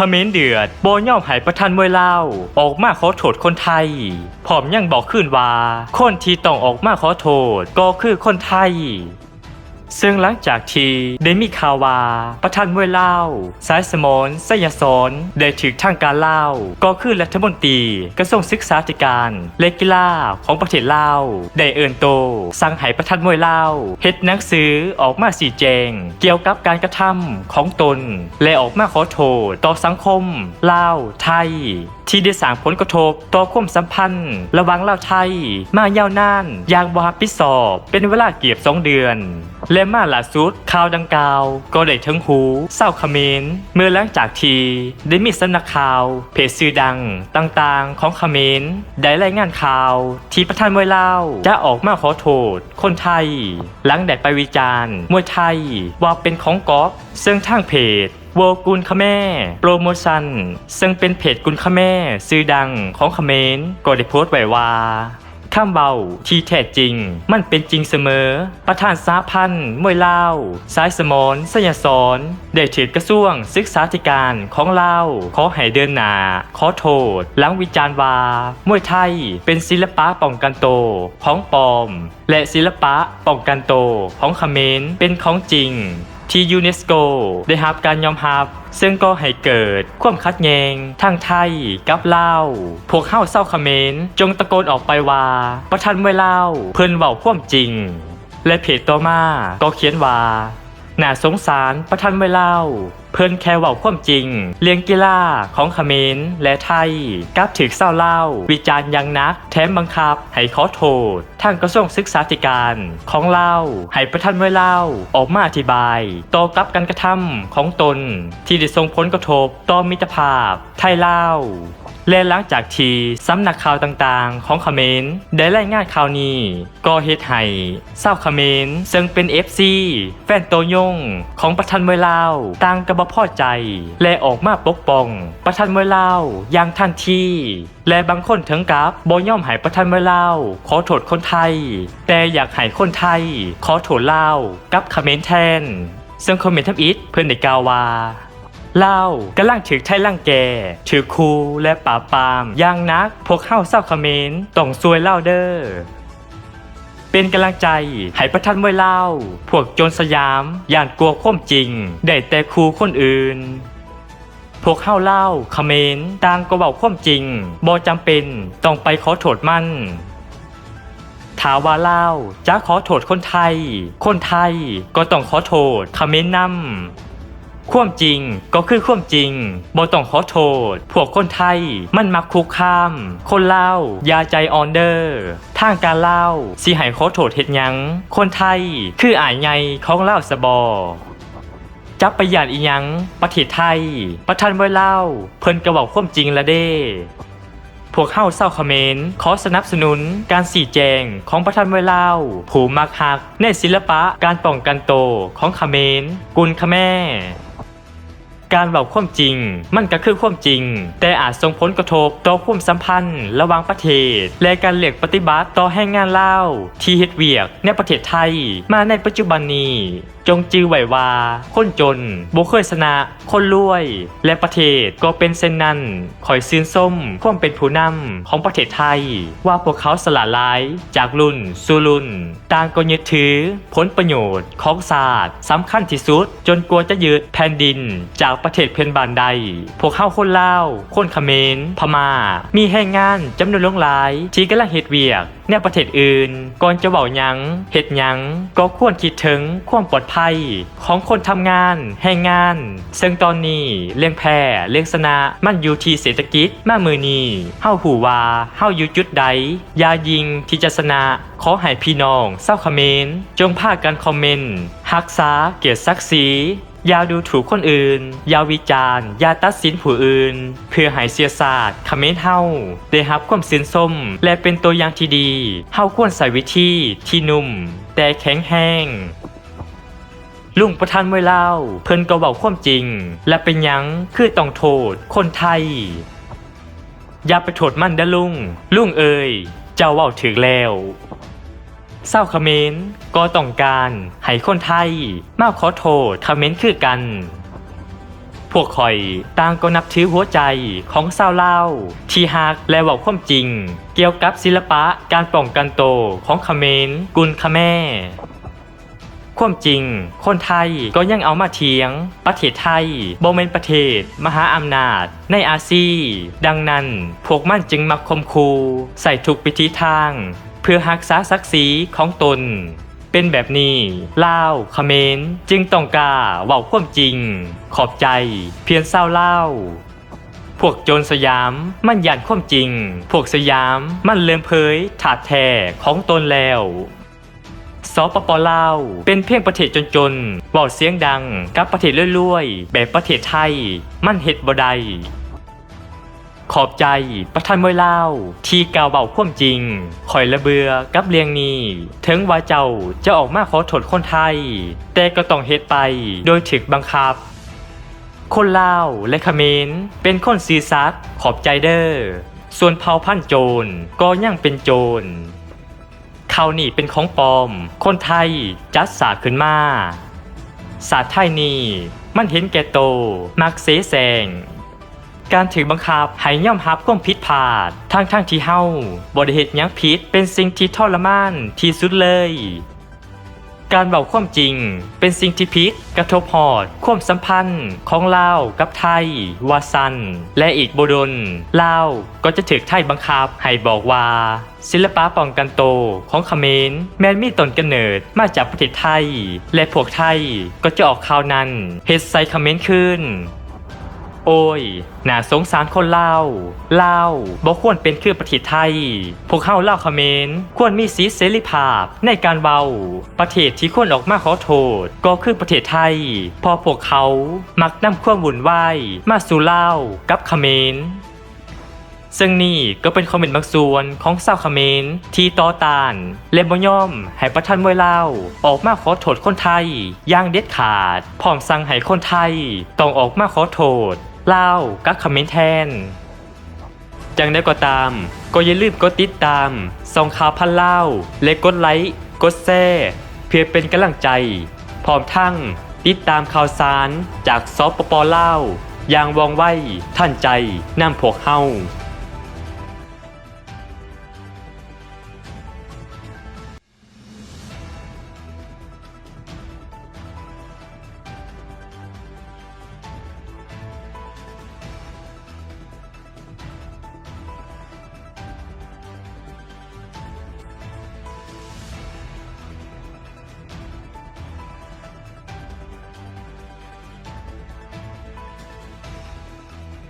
เขมรเดือดโบย่อมหายประทันมวยเล่า ออกมาขอโทษคนไทยผอมยังบอกขึ้นว่า คนที่ต้องออกมาขอโทษก็คือคนไทย ซึ่งหลังจากที่ได้มีข่าวว่าประธานมวยเล่าสายสมนสยสอนได้ถึกทางการเล่า ก็คือรัฐมนตรีกระทรวงศึกษาธิการและกีฬาของประเทศเล่าได้เอินโต สั่งให้ประธานมวยเล่าเฮ็ดหนังสือออกมาสีแจง เกี่ยวกับการกระทำของตน และออกมาขอโทษต่อสังคมเล่าไทยที่ได้สร้างผลกระทบต่อความสัมพันธ์ ระหว่างลาวไทย มายาวนานอย่างบ่ฮับปิดสอบ เป็นเวลาเกือบสองเดือน และมาล่าสุดข่าวดังกล่าว ก็ได้ถึงหูเศร้าเมรเมื่อหลังจากทีได้มีสำนักข่าว เพจสื่อดังต่างๆ ของเมรได้รายงานข่าว ที่ประธานมวยลาวจะออกมาขอโทษ คนไทย หลังได้ไปวิจารณ์มวยไทยว่าเป็นของก๊อฟซึ่งทางเพจโวกุลคแม่โปรโมชั่นซึ่งเป็นเพจกุลคแม่ซื้อดังของเมรก็ได้โพสต์ไว้ว่า ข้ามเบาที่แท้จริง มันเป็นจริงเสมอ ประธานสาพันธ์มวยลาวสายสมอนสยสอนได้ถือกระทรวงศึกษาธิการของลาวขอให้เดินหนาขอโทษหลังวิจารณ์ว่ามวยไทยเป็นศิลปะป้องกันโตของปลอม และศิลปะป้องกันโตของเขมรเป็นของจริง ที่ยูเนสโกได้รับการยอมรับซึ่งก็ให้เกิดความคัดแยงทางไทยกับเลาพวกเฮาเศร้าเขมรจงตะโกนออกไปว่า ประทันไว้ลาเพิ่นเว้าความจริง และเพจต่อมาก็เขียนว่า น่าสงสารประทันไว้เล่า เพิ่นแค่เว้าความจริง เลี้ยงกีฬาของเขมรและไทยกับถึกเศร้าเล่า วิจารณ์ยังนัก แถมบังคับ ให้ขอโทษทางกระทรวงศึกษาธิการของเล่าให้ประทันไว้เล่าออกมาอธิบายต่อกับการกระทำของตน ที่ได้ส่งผลกระทบต่อมิตรภาพ ไทยเล่า และหลังจากที่สำนักข่าวต่างๆ ของเขมรได้รายงานข่าวนี้ ก็เฮ็ดให้เศร้าวเขมรซึ่งเป็น FC แฟนโตยงของประธานมวลาวต่างกระบพอใจ และออกมาปกป้อง ประธานมวลาวอย่างทันทีและบางคนถึงกับบ่ย่อมให้ประธานมวลาวขอโทษคนไทย แต่อยากให้คนไทย ขอโทษลาวกับเขมรแทนซึ่งคอมเมนต์ทำอิฐเพื่อนได้กล่าวว่า เล่ากำลังถือไทยล่างแกถือคูและป่าปามอย่างนักพวกเข้าเศร้าเขมรต้องซวยเล่าเด้อเป็นกำลังใจให้ประทันไว้เล่า พวกโจรสยามย่านกลัวข้มจริง ได้แต่คูคนอื่น พวกเข้าเล่าเขมรต่างก็เบาข้มจริงบ่จำเป็นต้องไปขอโทษมั่นถาว่าเล่าจะขอโทษคนไทย คนไทยก็ต้องขอโทษเขมรนำ ความจริงก็คือความจริงบ่ต้องขอโทษ พวกคนไทย มันมักคุกคาม คนเล่ายาใจออนเดอร์ ทางการเล่าสิให้ขอโทษเฮ็ดหยัง คนไทยคืออายไงของเล่าสบอจับไปหยานอีหยัง ประเทศไทย ประทันไว้เล่า เพิ่นกระบอกความจริงละเด้พวกเข้าเศร้าเขมรขอสนับสนุนการสี่แจงของประธานไว้เล่าผู้มักหัก ในศิลปะการป้องกันโตของเขมรกุลขแม่ การเบาความจริง มันก็คือความจริง แต่อาจส่งผลกระทบต่อความสัมพันธ์ ระหว่างประเทศ และการเลือกปฏิบัติต่อแห่งงานเล่าที่เฮ็ดเวียกในประเทศไทยมาในปัจจุบันนี้จงจื้อไว้ว่าคนจนบ่เคยชนะ คนรวย และประเทศก็เป็นเช่นนั้นคอยซื่นส้มความเป็นผู้นำของประเทศไทย ว่าพวกเขาสละลายจากรุ่นสู่รุ่น ต่างก็ยึดถือผลประโยชน์ของศาสตร์สำคัญที่สุด จนกลัวจะยึดแผ่นดินจากประเทศเพื่อนบ้านใด พวกเขาคนลาว คนเขมรพม่า มีแรงงานจำนวนลงหลาย ที่กำลังเฮ็ดเวียก ในประเทศอื่น ก่อนจะเว้าหยังเฮ็ดหยัง ก็ควรคิดถึงความปลอดภัย ของคนทำงานแรงงาน ซึ่งตอนนี้เรื่องแพร่เรื่องสนะมันอยู่ที่เศรษฐกิจมามือนี้เฮาหูว่าเฮาอยู่จุดใดอย่ายิงที่จะชนะขอให้พี่น้องเศร้าคอมเขมนต์จงพากันคอมเมนต์ฮักษาเกียรติศักดิ์ศรี อย่าดูถูกคนอื่น อย่าวิจารณ์ อย่าตัดสินผู้อื่น เพื่อให้เสียศาสตร์คอมเมนต์เฮาได้รับความสินส้ม และเป็นตัวอย่างที่ดี เฮาควรใส่วิธีที่นุ่ม แต่แข็งแห้งลุงประธานไว้เล่า เพิ่นก็บอกความจริง และเป็นยังคือต้องโทษ คนไทย อย่าไปโทษมันเด้อลุง ลุงเอ่ยเจ้าเว้าถึงแล้ว เศร้าคอมเมนต์ก็ต้องการให้คนไทยมาขอโทษคอมเมนต์คือกัน พวกข่อยต่างก็นับถือหัวใจของชาวลาที่ฮักและว่าความจริง เกี่ยวกับศิลปะการป้องกันโตของคอมเขมรกุลคแม่ความจริง คนไทยก็ยังเอามาเถียง ประเทศไทยบ่เป็นประเทศ มหาอำนาจ ในอาซีดังนั้น พวกมันจึงมักคมคู ใส่ทุกพิธีทาง พื่อรักษาศักดิ์ศรีของตน เป็นแบบนี้ลาวเขมรจึงต้องกล้าเว้าความจริง ขอบใจ เพียงเศร้าเล่า พวกโจรสยามมันยันความจริง พวกสยามมันเลื่อมเผยถาดแท้ของตนแล้วสปปลาวเป็นเพียงประเทศจนๆเว้าเสียงดังกับประเทศรวยๆ แบบประเทศไทย มันเฮ็ดบ่ได้ ขอบใจประธานมวยลาที่กล่าวเบาควมจริงข่อยละเบือกับเรียงนี้ ถึงว่าเจ้าจะออกมาขอโทษคนไทย แต่ก็ต้องเฮ็ดไปโดยถึกบังคับ คนลาวและเขมรเป็นคนซีซัดขอบใจเด้อส่วนเผ่าพันธุ์โจรก็ยังเป็นโจรเขานี่เป็นของปลอม คนไทยจัดสาขึ้นมาศาสตร์ไทยนี่มันเห็นแก่โต มักเสแสง การถือบังคับให้ย่อมรับความผิดพลาด ทั้งทั้งที่เฮาบ่ได้เฮ็ดหยังผิดเป็นสิ่งที่ทรมานที่สุดเลย การเบาความจริง เป็นสิ่งที่พิษกระทบหอด ความสัมพันธ์ของลาวกับไทยวาซันและอีกบดลลาวก็จะถึกไทยบังคับให้บอกว่า ศิลปะป้องกันโตของเขมรแม้นมีตนกำเนิดมาจากประเทศไทย และพวกไทยก็จะออกข่าวนั้นเฮ็ดใส่เขมรขึ้น โอ้ยน่าสงสารคนเล่าวลาวบ่ควรเป็นคือประเทศไทย พวกเฮาเล่าวเขมรควรมีสิทธิเสรีภาพในการเวาประเทศที่ควรออกมาขอโทษ ก็คือประเทศไทย พอพวกเขามักนำความวุ่นวายมาสู่เล่ากับคอมเขมรซึ่งนี่ก็เป็นคอมเมนต์บางส่วนของชาวเขมรที่ต่อต้านและบ่ยอมให้ประธานมวยลาออกมาขอโทษคนไทยอย่างเด็ดขาด พร้อมสั่งให้คนไทยต้องออกมาขอโทษ เล่าวกับเมนต์แทน จังได้ก็ตาม ก็อย่าลืมกดติดตามส่องข่าวพันเล่า และกดไลค์ กดแชร์เพื่อเป็นกำลังใจ พร้อมทั้งติดตามข่าวสารจากซอฟปปลาอย่างว่องไวท่านใจนำพวกเฮา